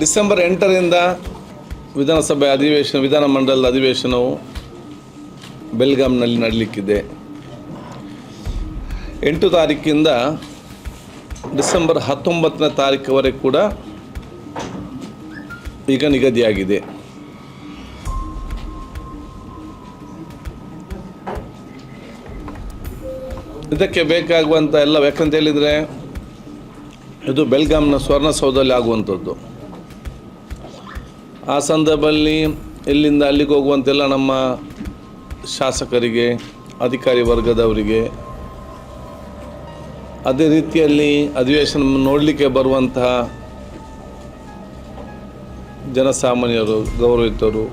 December ಎಂಟರಿಂದ ವಿಧಾನಸಭೆ ಅಧಿವೇಶನ ವಿಧಾನಮಂಡಲದ ಅಧಿವೇಶನವು ಬೆಲ್ಗಾಮ್ನಲ್ಲಿ ನಡೀಲಿಕ್ಕಿದೆ. ಎಂಟು ತಾರೀಕಿಂದ ಡಿಸೆಂಬರ್ ಹತ್ತೊಂಬತ್ತನೇ ತಾರೀಕುವರೆಗೆ ಕೂಡ ಈಗ ನಿಗದಿಯಾಗಿದೆ. ಇದಕ್ಕೆ ಬೇಕಾಗುವಂಥ ಎಲ್ಲ ಯಾಕಂತ ಹೇಳಿದರೆ ಇದು ಬೆಲ್ಗಾಮ್ನ ಸ್ವರ್ಣಸೌಧದಲ್ಲಿ ಆಗುವಂಥದ್ದು. ಆ ಸಂದರ್ಭದಲ್ಲಿ ಇಲ್ಲಿಂದ ಅಲ್ಲಿಗೆ ಹೋಗುವಂತೆಲ್ಲ ನಮ್ಮ ಶಾಸಕರಿಗೆ, ಅಧಿಕಾರಿ ವರ್ಗದವರಿಗೆ, ಅದೇ ರೀತಿಯಲ್ಲಿ ಅಧಿವೇಶನ ನೋಡಲಿಕ್ಕೆ ಬರುವಂತಹ ಜನಸಾಮಾನ್ಯರು, ಗೌರವಿತರು,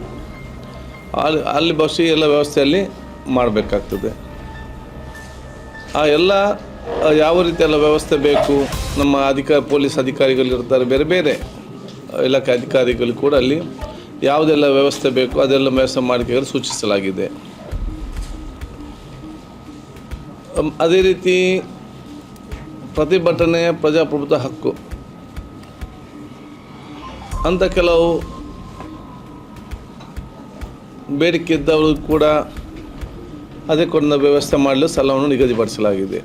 ಅಲ್ಲಿ ಅಲ್ಲಿ ಬಹುಶಃ ಎಲ್ಲ ವ್ಯವಸ್ಥೆಯಲ್ಲಿ ಮಾಡಬೇಕಾಗ್ತದೆ. ಆ ಎಲ್ಲ, ಯಾವ ರೀತಿಯೆಲ್ಲ ವ್ಯವಸ್ಥೆ ಬೇಕು, ನಮ್ಮ ಅಧಿಕಾರಿ ಪೊಲೀಸ್ ಅಧಿಕಾರಿಗಳಿರ್ತಾರೆ, ಬೇರೆ ಬೇರೆ. ಇಲಾಖೆ ಅಧಿಕಾರಿಗಳು ಕೂಡ ಅಲ್ಲಿ ಯಾವುದೆಲ್ಲ ವ್ಯವಸ್ಥೆ ಬೇಕು ಅದೆಲ್ಲ ವ್ಯವಸ್ಥೆ ಮಾಡಿಕೆಗಳು ಸೂಚಿಸಲಾಗಿದೆ. ಅದೇ ರೀತಿ ಪ್ರತಿಭಟನೆ ಪ್ರಜಾಪ್ರಭುತ್ವ ಹಕ್ಕು. ಅಂತ ಕೆಲವು ಬೇಡಿಕೆ ಇದ್ದವರು ಕೂಡ ಅದಕ್ಕೊಂದು ವ್ಯವಸ್ಥೆ ಮಾಡಲು ಸ್ಥಳವನ್ನು ನಿಗದಿಪಡಿಸಲಾಗಿದೆ.